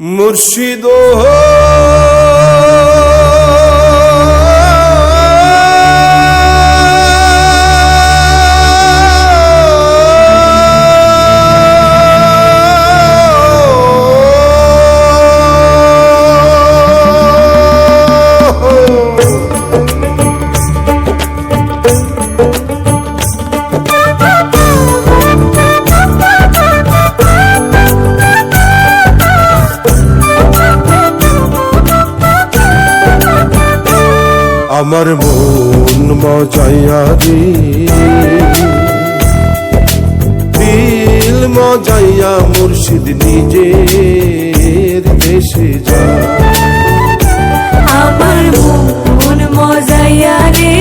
মুর্শিদ আমার মন মজাইয়া রে দিল মজাইয়া মুর্শিদ নিজের দেশে যা। আমার মন মজাইয়া রে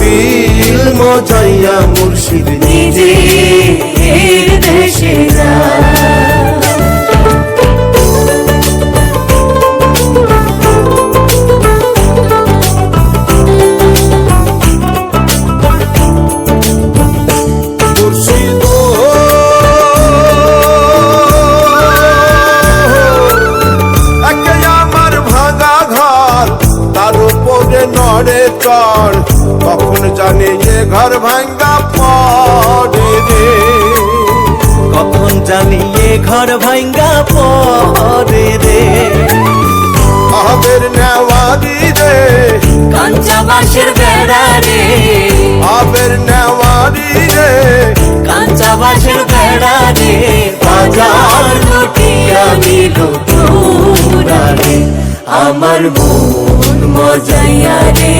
দিল মজাইয়া মুর্শিদ নিজে নিজের দেশে যা। চড় কখন জানে যে ঘর ভাঙ্গা পড়ে রে? কখন এ ঘর ভাঙ্গা পড়ে রে? আমাদের নেওয়ারি রে কাঞ্চা বাঁশের আমার মন মজাইয়া রে।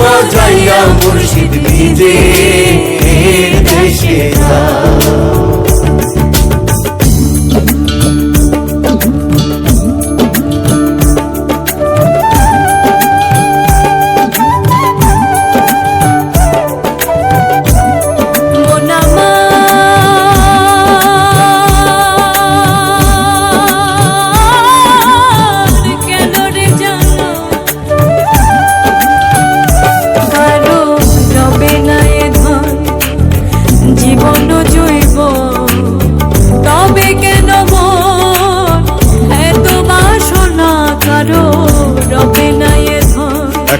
মজাইয়া মুর্শিদ নিজে দেশে যা।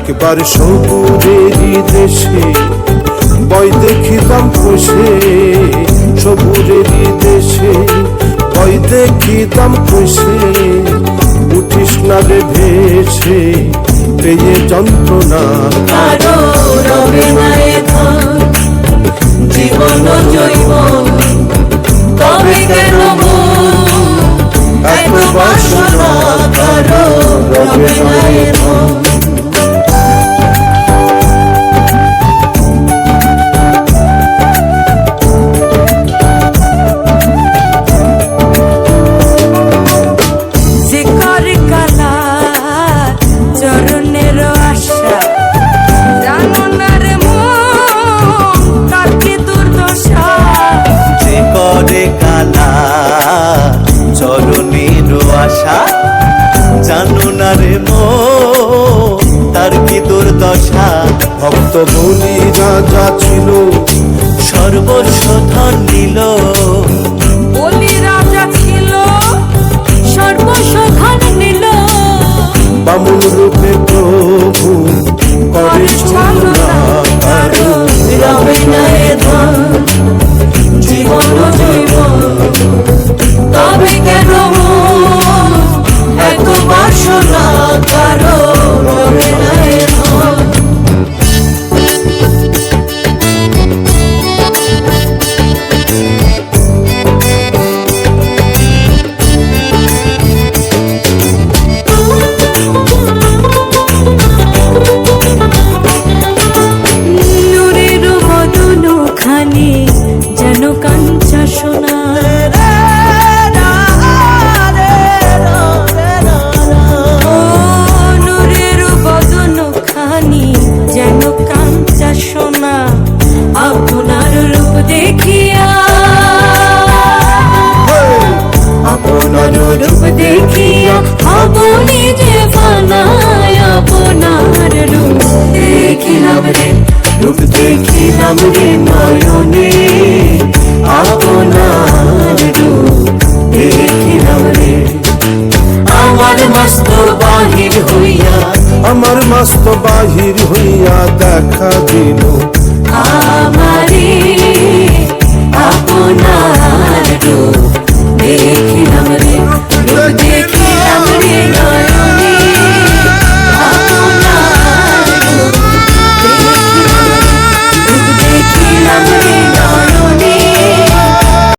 একবার সবুরেরই দেশে, বই দেখিতাম খুশে। সবুরেরই দেশে, বই দেখিতাম খুশে। উঠিস না রে ভেসে, পেয়ে যন্ত্রণা। জীবন জৈব বলি রাজা ছিল সর্বস্ব ধন নিল। বলি রাজা ছিল সর্বসধান নিল। বামুন রূপে প্রভু করে ছলনা কারও রবে না কাঞ্চা সোনা। নূরের বদন খানি যেন সোনা। আপনার রূপ দেখিয়া। আপনার রূপ দেখিয়া আপনি যে বানায় আপনার রূপ। দেখিলাম রে, রূপ I'll